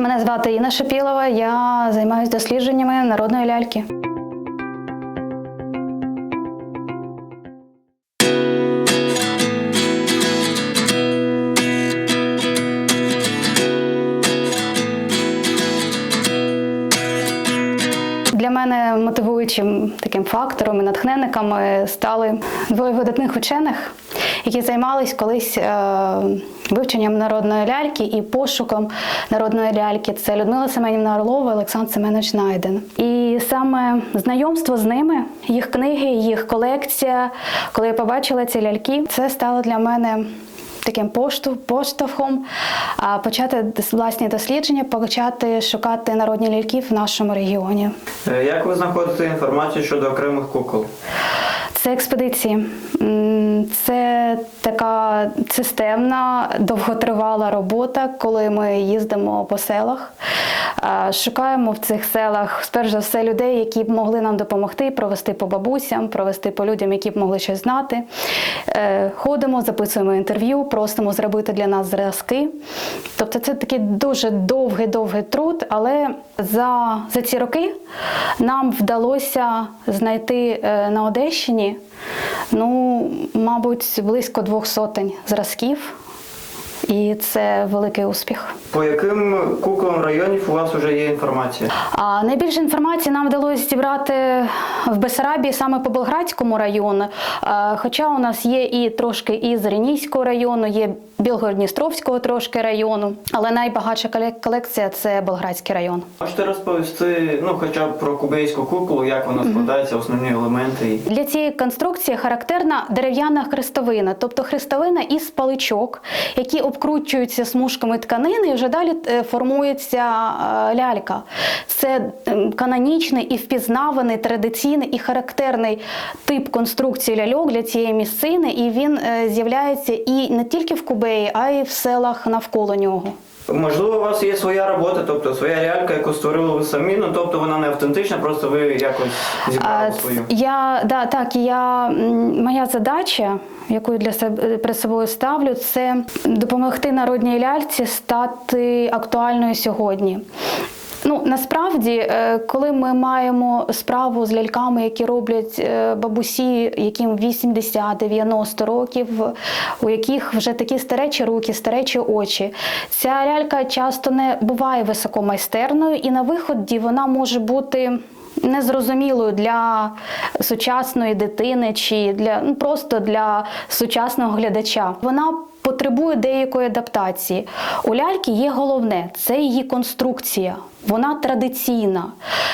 Мене звати Інна Шепілова. Я займаюся дослідженнями народної ляльки. Для мене мотивуючим таким фактором і натхненниками стали двоє видатних учених, які займались колись е, вивченням народної ляльки і пошуком народної ляльки. Це Людмила Семенівна Орлова Олександр Семенович Найден. І саме знайомство з ними, їх книги, їх колекція, коли я побачила ці ляльки, це стало для мене таким поштовхом почати власні дослідження, почати шукати народні ляльки в нашому регіоні. Е, Як ви знаходите інформацію щодо окремих кукол? Це експедиції. Це така системна, довготривала робота, коли ми їздимо по селах, шукаємо в цих селах, сперш за все, людей, які б могли нам допомогти, провести по бабусям, провести по людям, які б могли щось знати. Е, Ходимо, записуємо інтерв'ю, просимо зробити для нас зразки. Тобто це такий дуже довгий довгий труд, але за, за ці роки нам вдалося знайти е, на Одещині, ну, мабуть, близько двох сотень зразків. І це великий успіх. По яким куклам районів у вас вже є інформація? А найбільше інформації нам вдалося зібрати в Бесарабії саме по Болградському району. А, Хоча у нас є і трошки із Ренійського району, є Білгород-Дністровського трошки району, але найбагатша колекція це Болградський район. Можете розповісти, ну хоча б про кубейську куклу, як вона складається, основні елементи. Для цієї конструкції характерна дерев'яна хрестовина, тобто хрестовина із паличок, які обкручуються смужками тканини, і вже далі е, формується е, лялька. Це ем, канонічний і впізнаваний традиційний і характерний тип конструкції ляльок для цієї місцини, і він е, з'являється і не тільки в Кубеї, а й в селах навколо нього. Можливо, у вас є своя робота, тобто своя лялька, яку створили ви самі, ну тобто вона не автентична, просто ви якось зібрали свою. Я да так. Я моя задача, яку я для себе перед собою ставлю, це допомогти народній ляльці стати актуальною сьогодні. Ну насправді, е, коли ми маємо справу з ляльками, які роблять е, бабусі, яким 80-90 років, у яких вже такі старечі руки, старечі очі, ця лялька часто не буває високомайстерною, і на виході вона може бути незрозумілою для сучасної дитини чи для ну просто для сучасного глядача. Вона потребує деякої адаптації. У ляльки є головне це її конструкція. Вона традиційна.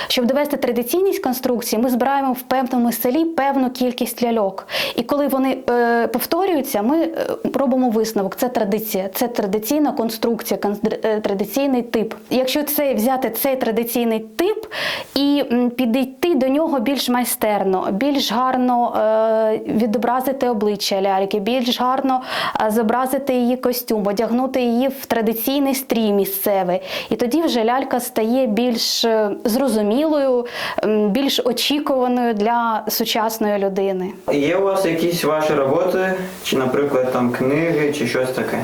Щоб довести традиційність конструкції, ми збираємо в певному селі певну кількість ляльок. І коли вони е, повторюються, ми е, робимо висновок. Це традиція, це традиційна конструкція, констр- е, традиційний тип. Якщо це взяти цей традиційний тип і підійти до нього більш майстерно, більш гарно е, відобразити обличчя ляльки, більш гарно е, зобразити її костюм, одягнути її в традиційний стрій місцевий. І тоді вже лялька стає більш е, зрозумілою, більш очікуваною для сучасної людини. Є у вас якісь ваші роботи, чи, наприклад, там книги, чи щось таке?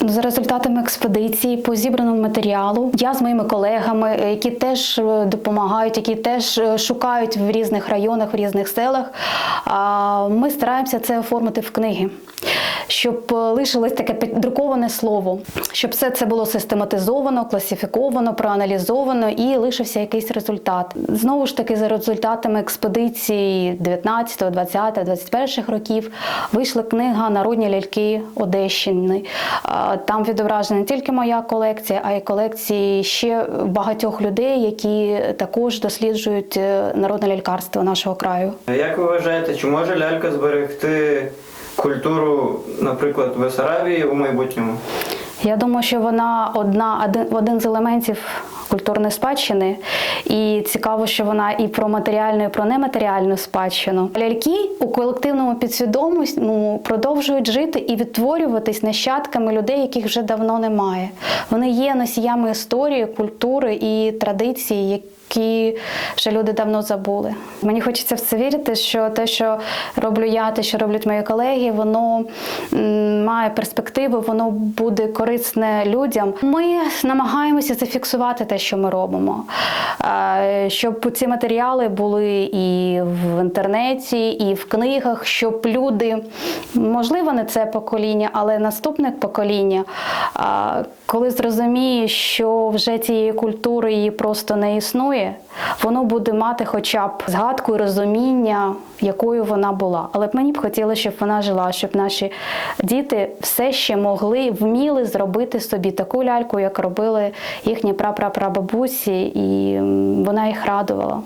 За результатами експедиції по зібраному матеріалу, я з моїми колегами, е, які теж е, допомагають, які теж шукають в різних районах, в різних селах. Ми стараємося це оформити в книги. Щоб е, лишилось таке піддруковане слово, щоб все це було систематизовано, класифіковано, проаналізовано і лишився якийсь результат. Знову ж таки, за результатами експедиції 19, 20, 21 років вийшла книга Народні ляльки Одещини. Там відображена не тільки моя колекція, а й колекції ще багатьох людей, які також досліджують е, народне лялькарство нашого краю. Як ви вважаєте, чи може лялька зберегти культуру, наприклад, Бесарабії у майбутньому? Я думаю, що вона одна один, один з елементів культурної спадщини. І цікаво, що вона і про матеріальну, і про нематеріальну спадщину. Ляльки у колективному підсвідомому продовжують жити і відтворюватись нащадками людей, яких вже давно немає. Вони є носіями історії, культури і традиції, які вже люди давно забули. Мені хочеться в це вірити, що те, що роблю я, те, що роблять мої колеги, воно має перспективу, воно буде корисне людям. Ми намагаємося зафіксувати те, що ми робимо, щоб ці матеріали були і в інтернеті, і в книгах, щоб люди, можливо, не це покоління, але наступне покоління, коли зрозуміє, що вже цієї культури її просто не існує, воно буде мати хоча б згадку і розуміння, якою вона була. Але б мені б хотілося, щоб вона жила, щоб наші діти все ще могли, вміли зробити собі таку ляльку, як робили їхні прапрапрабабусі, і вона їх радувала.